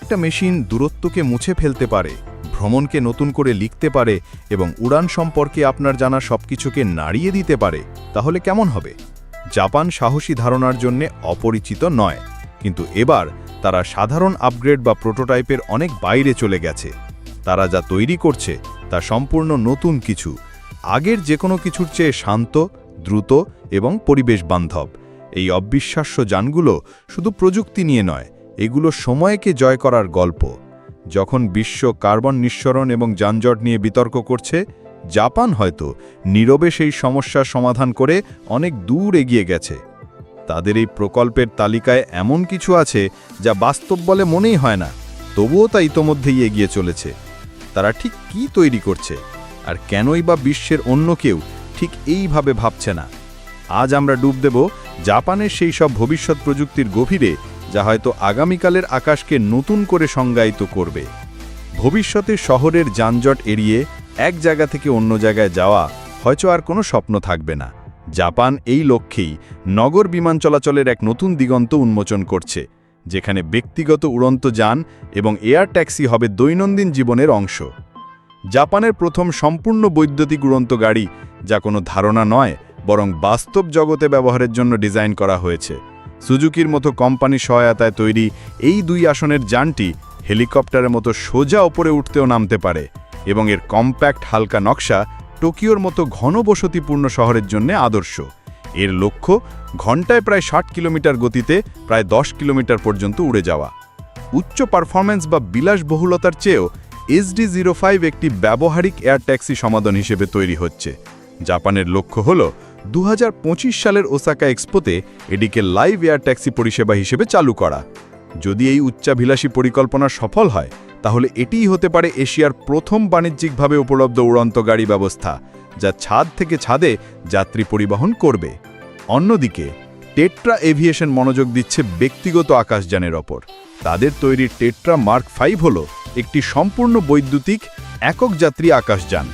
একটা মেশিন দূরত্বকে মুছে ফেলতে পারে, ভ্রমণকে নতুন করে লিখতে পারে এবং উড়ান সম্পর্কে আপনার জানা সবকিছুকে নাড়িয়ে দিতে পারে, তাহলে কেমন হবে? জাপান সাহসী ধারণার জন্য অপরিচিত নয়, কিন্তু এবার তারা সাধারণ আপগ্রেড বা প্রোটোটাইপের অনেক বাইরে চলে গেছে। তারা যা তৈরি করছে তা সম্পূর্ণ নতুন কিছু, আগের যে কোনো কিছুর চেয়ে শান্ত, দ্রুত এবং পরিবেশ বান্ধব এই অবিশ্বাস্য যানগুলো শুধু প্রযুক্তি নিয়ে নয় এগুলো সময়কে জয় করার গল্প। যখন বিশ্ব কার্বন নিঃসরণ এবং যানজট নিয়ে বিতর্ক করছে, জাপান হয়তো নীরবে সেই সমস্যার সমাধান করে অনেক দূর এগিয়ে গেছে। তাদের এই প্রকল্পের তালিকায় এমন কিছু আছে যা বাস্তব বলে মনেই হয় না, তবুও তা ইতোমধ্যেই এগিয়ে চলেছে। তারা ঠিক কি তৈরি করছে আর কেনই বা বিশ্বের অন্য কেউ ঠিক এইভাবে ভাবছে না। আজ আমরা ডুব দেব জাপানের সেই সব ভবিষ্যৎ প্রযুক্তির গভীরে যা হয়তো আগামীকালের আকাশকে নতুন করে সংজ্ঞায়িত করবে। ভবিষ্যতে শহরের যানজট এড়িয়ে এক জায়গা থেকে অন্য জায়গায় যাওয়া হয়তো আর কোনো স্বপ্ন থাকবে না। জাপান এই লক্ষ্যেই নগর বিমান চলাচলের এক নতুন দিগন্ত উন্মোচন করছে, যেখানে ব্যক্তিগত উড়ন্ত যান এবং এয়ার ট্যাক্সি হবে দৈনন্দিন জীবনের অংশ। জাপানের প্রথম সম্পূর্ণ বৈদ্যুতিক উড়ন্ত গাড়ি, যা কোনো ধারণা নয়, বরং বাস্তব জগতে ব্যবহারের জন্য ডিজাইন করা হয়েছে। সুজুকির মতো কোম্পানির সহায়তায় তৈরি এই দুই আসনের যানটি হেলিকপ্টারের মতো সোজা ওপরে উঠতেও নামতে পারে এবং এর কম্প্যাক্ট হালকা নকশা টোকিওর মতো ঘনবসতিপূর্ণ শহরের জন্য আদর্শ। এর লক্ষ্য ঘন্টায় প্রায় ষাট কিলোমিটার গতিতে প্রায় দশ কিলোমিটার পর্যন্ত উড়ে যাওয়া। উচ্চ পারফরম্যান্স বা বিলাসবহুলতার চেয়েও এসডি জিরো ফাইভ একটি ব্যবহারিক এয়ার ট্যাক্সি সমাধান হিসেবে তৈরি হচ্ছে। জাপানের লক্ষ্য হল দু হাজার পঁচিশ সালের ওসাকা এক্সপোতে এটিকে লাইভ এয়ার ট্যাক্সি পরিষেবা হিসেবে চালু করা। যদি এই উচ্চাভিলাষী পরিকল্পনা সফল হয়, তাহলে এটিই হতে পারে এশিয়ার প্রথম বাণিজ্যিকভাবে উপলব্ধ উড়ন্ত গাড়ি ব্যবস্থা, যা ছাদ থেকে ছাদে যাত্রী পরিবহন করবে। অন্যদিকে, টেট্রা এভিয়েশন মনোযোগ দিচ্ছে ব্যক্তিগত আকাশযানের ওপর। তাদের তৈরি টেট্রা মার্ক ফাইভ হল একটি সম্পূর্ণ বৈদ্যুতিক, একক যাত্রী আকাশযান।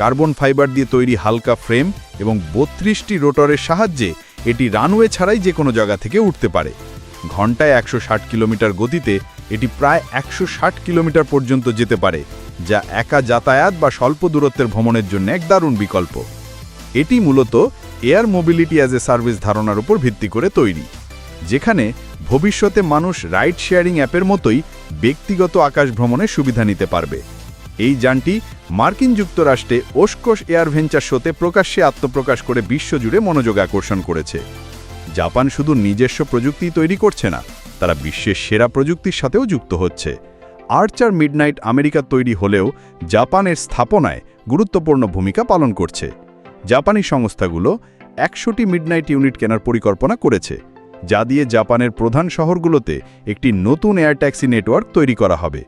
কার্বন ফাইবার দিয়ে তৈরি হালকা ফ্রেম এবং বত্রিশটি রোটরের সাহায্যে এটি রানওয়ে ছাড়াই যে কোনো জায়গা থেকে উঠতে পারে। ঘন্টায় একশো ষাট কিলোমিটার গতিতে এটি প্রায় একশো ষাট কিলোমিটার পর্যন্ত যেতে পারে, যা একা যাতায়াত বা স্বল্প দূরত্বের ভ্রমণের জন্য এক দারুণ বিকল্প। এটি মূলত air mobility as a service ধারণার উপর ভিত্তি করে তৈরি, যেখানে ভবিষ্যতে মানুষ রাইড শেয়ারিং অ্যাপের মতোই ব্যক্তিগত আকাশ ভ্রমণের সুবিধা নিতে পারবে। এই যানটি মার্কিন যুক্তরাষ্ট্রে ওস্কোশ এয়ার ভেঞ্চার শোতে প্রকাশ্যে আত্মপ্রকাশ করে বিশ্বজুড়ে মনোযোগ আকর্ষণ করেছে। জাপান শুধু নিজস্ব প্রযুক্তি তৈরি করছে না, তারা বিশ্বের সেরা প্রযুক্তির সাথেও যুক্ত হচ্ছে। আর্চার মিডনাইট আমেরিকার তৈরি হলেও জাপানের স্থাপনায় গুরুত্বপূর্ণ ভূমিকা পালন করছে। জাপানি সংস্থাগুলো একশোটি মিডনাইট ইউনিট কেনার পরিকল্পনা করেছে, যা দিয়ে জাপানের প্রধান শহরগুলোতে একটি নতুন এয়ার ট্যাক্সি নেটওয়ার্ক তৈরি করা হবে।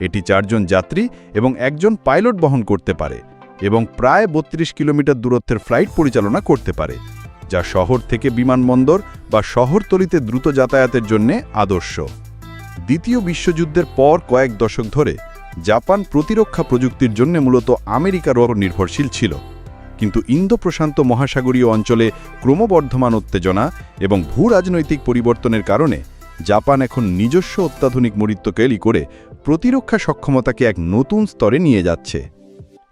এটি চারজন যাত্রী এবং একজন পাইলট বহন করতে পারে এবং প্রায় বত্রিশ কিলোমিটার দূরত্বের ফ্লাইট পরিচালনা করতে পারে, যা শহর থেকে বিমানবন্দর বা শহরতলিতে দ্রুত যাতায়াতের জন্য আদর্শ। দ্বিতীয় বিশ্বযুদ্ধের পর কয়েক দশক ধরে, জাপান প্রতিরক্ষা প্রযুক্তির জন্য মূলত আমেরিকার ওপর নির্ভরশীল ছিল। কিন্তু ইন্দো প্রশান্ত মহাসাগরীয় অঞ্চলে ক্রমবর্ধমান উত্তেজনা এবং ভূ রাজনৈতিক পরিবর্তনের কারণে জাপান এখন নিজস্ব অত্যাধুনিক মরিত্যকেলি করে প্রতিরক্ষা সক্ষমতাকে এক নতুন স্তরে নিয়ে যাচ্ছে।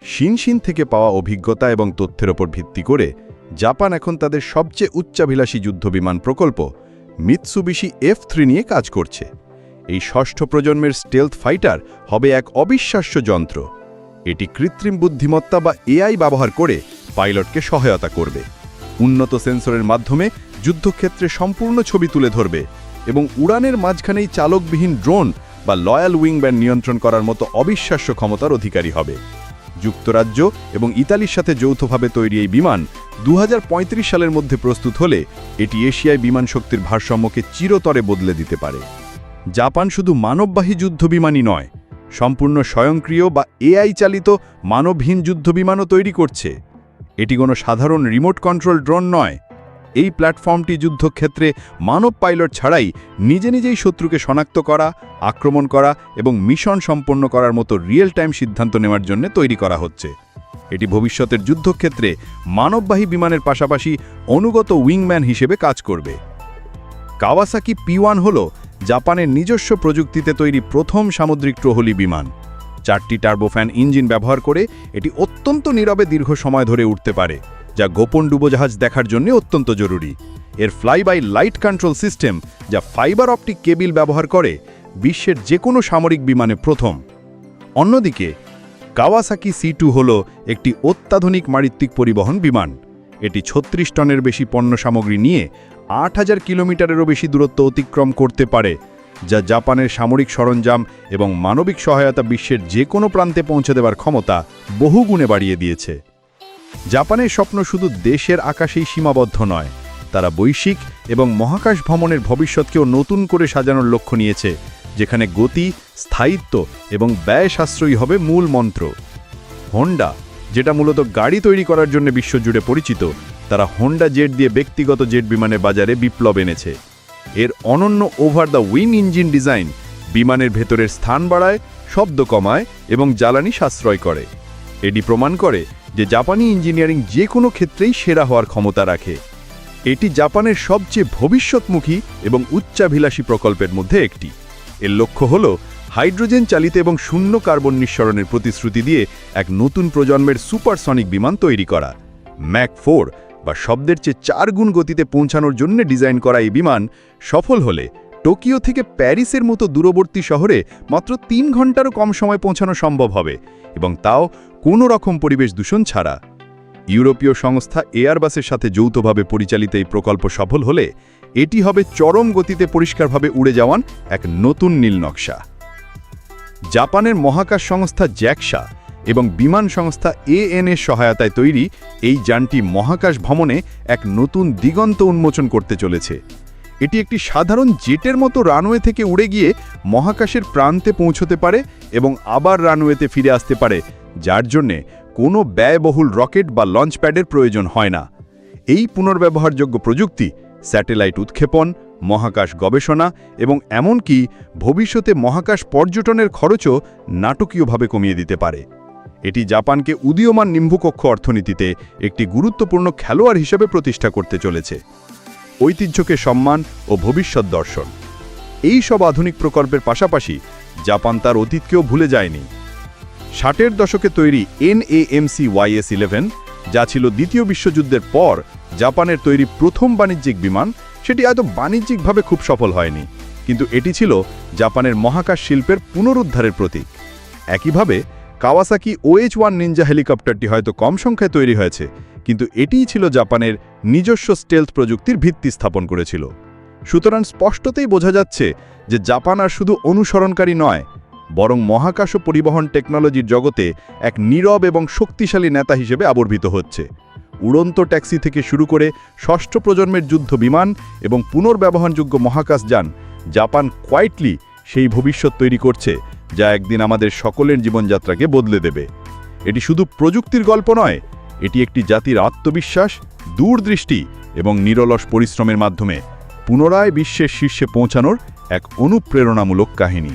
শিনশিন থেকে পাওয়া অভিজ্ঞতা এবং তথ্যের ওপর ভিত্তি করে জাপান এখন তাদের সবচেয়ে উচ্চাভিলাষী যুদ্ধবিমান প্রকল্প মিৎসুবিশি এফ থ্রি নিয়ে কাজ করছে। এই ষষ্ঠ প্রজন্মের স্টেলথ ফাইটার হবে এক অবিশ্বাস্য যন্ত্র। এটি কৃত্রিম বুদ্ধিমত্তা বা এআই ব্যবহার করে পাইলটকে সহায়তা করবে। উন্নত সেন্সরের মাধ্যমে যুদ্ধক্ষেত্রে সম্পূর্ণ ছবি তুলে ধরবে। এবং উড়ানের মাঝখানেই চালকবিহীন ড্রোন বা লয়াল উইংব্যান্ড নিয়ন্ত্রণ করার মতো অবিশ্বাস্য ক্ষমতার অধিকারী হবে। যুক্তরাজ্য এবং ইতালির সাথে যৌথভাবে তৈরি এই বিমান দু হাজার পঁয়ত্রিশ সালের মধ্যে প্রস্তুত হলে এটি এশিয়ায় বিমান শক্তির ভারসাম্যকে চিরতরে বদলে দিতে পারে। জাপান শুধু মানববাহী যুদ্ধবিমানই নয়, সম্পূর্ণ স্বয়ংক্রিয় বা এআই চালিত মানবহীন যুদ্ধবিমানও তৈরি করছে। এটি কোনো সাধারণ রিমোট কন্ট্রোল ড্রোন নয় এই প্ল্যাটফর্মটি যুদ্ধক্ষেত্রে মানব পাইলট ছাড়াই নিজে নিজেই শত্রুকে শনাক্ত করা, আক্রমণ করা এবং মিশন সম্পন্ন করার মতো রিয়েল টাইম সিদ্ধান্ত নেওয়ার জন্য তৈরি করা হচ্ছে। এটি ভবিষ্যতের যুদ্ধক্ষেত্রে মানববাহী বিমানের পাশাপাশি অনুগত উইংম্যান হিসেবে কাজ করবে। কাওয়াসাকি পি ওয়ান হল জাপানের নিজস্ব প্রযুক্তিতে তৈরি প্রথম সামুদ্রিক প্রহলী বিমান। চারটি টার্বোফ্যান ইঞ্জিন ব্যবহার করে এটি অত্যন্ত নীরবে দীর্ঘ সময় ধরে উঠতে পারে। যা গোপন ডুবোজাহাজ দেখার জন্য অত্যন্ত জরুরি। এর fly by light control system যা ফাইবার অপটিক কেবিল ব্যবহার করে বিশ্বের যে কোনো সামরিক বিমানে প্রথম। অন্যদিকে কাওয়াসাকি সি টু হল একটি অত্যাধুনিক মারিত্তিক পরিবহন বিমান। এটি ছত্রিশ টনের বেশি পণ্য সামগ্রী নিয়ে আট হাজার কিলোমিটারেরও বেশি দূরত্ব অতিক্রম করতে পারে, যা জাপানের সামরিক সরঞ্জাম এবং মানবিক সহায়তা বিশ্বের যে কোনো প্রান্তে পৌঁছে দেওয়ার ক্ষমতা বহুগুণে বাড়িয়ে দিয়েছে। জাপানের স্বপ্ন শুধু দেশের আকাশেই সীমাবদ্ধ নয়, তারা বৈশ্বিক এবং মহাকাশ ভ্রমণের ভবিষ্যৎকেও নতুন করে সাজানোর লক্ষ্য নিয়েছে, যেখানে গতি, স্থায়িত্ব এবং ব্যয় সাশ্রয়ী হবে মূল মন্ত্র। হোন্ডা, যেটা মূলত গাড়ি তৈরি করার জন্য বিশ্বজুড়ে পরিচিত, তারা হোন্ডা জেট দিয়ে ব্যক্তিগত জেট বিমানের বাজারে বিপ্লব এনেছে। এর অনন্য over the wing engine design বিমানের ভেতরের স্থান বাড়ায়, শব্দ কমায় এবং জ্বালানি সাশ্রয় করে। এটি প্রমাণ করে যে জাপানি ইঞ্জিনিয়ারিং যে কোনো ক্ষেত্রেই সেরা হওয়ার ক্ষমতা রাখে। এটি জাপানের সবচেয়ে ভবিষ্যৎমুখী এবং উচ্চাভিলাষী প্রকল্পের মধ্যে একটি। এর লক্ষ্য হল হাইড্রোজেন চালিত এবং শূন্য কার্বন নিঃসরণের প্রতিশ্রুতি দিয়ে এক নতুন প্রজন্মের সুপারসনিক বিমান তৈরি করা। ম্যাক ফোর বা শব্দের চেয়ে চার গুণ গতিতে পৌঁছানোর জন্য ডিজাইন করা এই বিমান সফল হলে টোকিও থেকে প্যারিসের মতো দূরবর্তী শহরে মাত্র তিন ঘন্টারও কম সময় পৌঁছানো সম্ভব হবে এবং তাও কোনো রকম পরিবেশ দূষণ ছাড়া, ইউরোপীয় সংস্থা এয়ারবাসের সাথে যৌথভাবে পরিচালিত এই প্রকল্প সফল হলে এটি হবে চরম গতিতে পরিষ্কারভাবে উড়ে যাওয়ান এক নতুন নীল নকশা। জাপানের মহাকাশ সংস্থা জ্যাকসা এবং বিমান সংস্থা এএনএর সহায়তায় তৈরি এই যানটি মহাকাশ ভ্রমণে এক নতুন দিগন্ত উন্মোচন করতে চলেছে। এটি একটি সাধারণ জেটের মতো রানওয়ে থেকে উড়ে গিয়ে মহাকাশের প্রান্তে পৌঁছতে পারে এবং আবার রানওয়েতে ফিরে আসতে পারে যার জন্যে কোনো ব্যয়বহুল রকেট বা লঞ্চ প্যাডের প্রয়োজন হয় না। এই পুনর্ব্যবহারযোগ্য প্রযুক্তি, স্যাটেলাইট উৎক্ষেপণ, মহাকাশ গবেষণা এবং এমনকি ভবিষ্যতে মহাকাশ পর্যটনের খরচও নাটকীয়ভাবে কমিয়ে দিতে পারে। এটি জাপানকে উদীয়মান নিম্বুকক্ষ অর্থনীতিতে একটি গুরুত্বপূর্ণ খেলোয়াড় হিসেবে প্রতিষ্ঠা করতে চলেছে। ঐতিহ্যকে সম্মান ও ভবিষ্যৎ দর্শন। এই সব আধুনিক প্রকল্পের পাশাপাশি জাপান তার অতীতকেও ভুলে যায়নি। ষাটের দশকে তৈরি এনএএমসি ওয়াইএস ইলেভেন যা ছিল দ্বিতীয় বিশ্বযুদ্ধের পর জাপানের তৈরি প্রথম বাণিজ্যিক বিমান, সেটি হয়তো বাণিজ্যিকভাবে খুব সফল হয়নি। কিন্তু এটি ছিল জাপানের মহাকাশ শিল্পের পুনরুদ্ধারের প্রতীক। একইভাবে, কাওয়াসাকি ওএইচ ওয়ান নিনজা হেলিকপ্টারটি হয়তো কম সংখ্যায় তৈরি হয়েছে, কিন্তু এটিই ছিল জাপানের নিজস্ব স্টেলথ প্রযুক্তির ভিত্তি স্থাপন করেছিল। সুতরাং স্পষ্টতেই বোঝা যাচ্ছে যে জাপান আর শুধু অনুসরণকারী নয় বরং মহাকাশ পরিবহন টেকনোলজির জগতে এক নীরব এবং শক্তিশালী নেতা হিসেবে আবর্ভিত হচ্ছে। উড়ন্ত ট্যাক্সি থেকে শুরু করে ষষ্ঠ প্রজন্মের যুদ্ধ বিমান এবং পুনর্ব্যবহারযোগ্য মহাকাশ যান জাপান কোয়াইটলি সেই ভবিষ্যৎ তৈরি করছে, যা একদিন আমাদের সকলের জীবনযাত্রাকে বদলে দেবে। এটি শুধু প্রযুক্তির গল্প নয়, এটি একটি জাতির আত্মবিশ্বাস, দূরদৃষ্টি এবং নিরলস পরিশ্রমের মাধ্যমে পুনরায় বিশ্বের শীর্ষে পৌঁছানোর এক অনুপ্রেরণামূলক কাহিনী।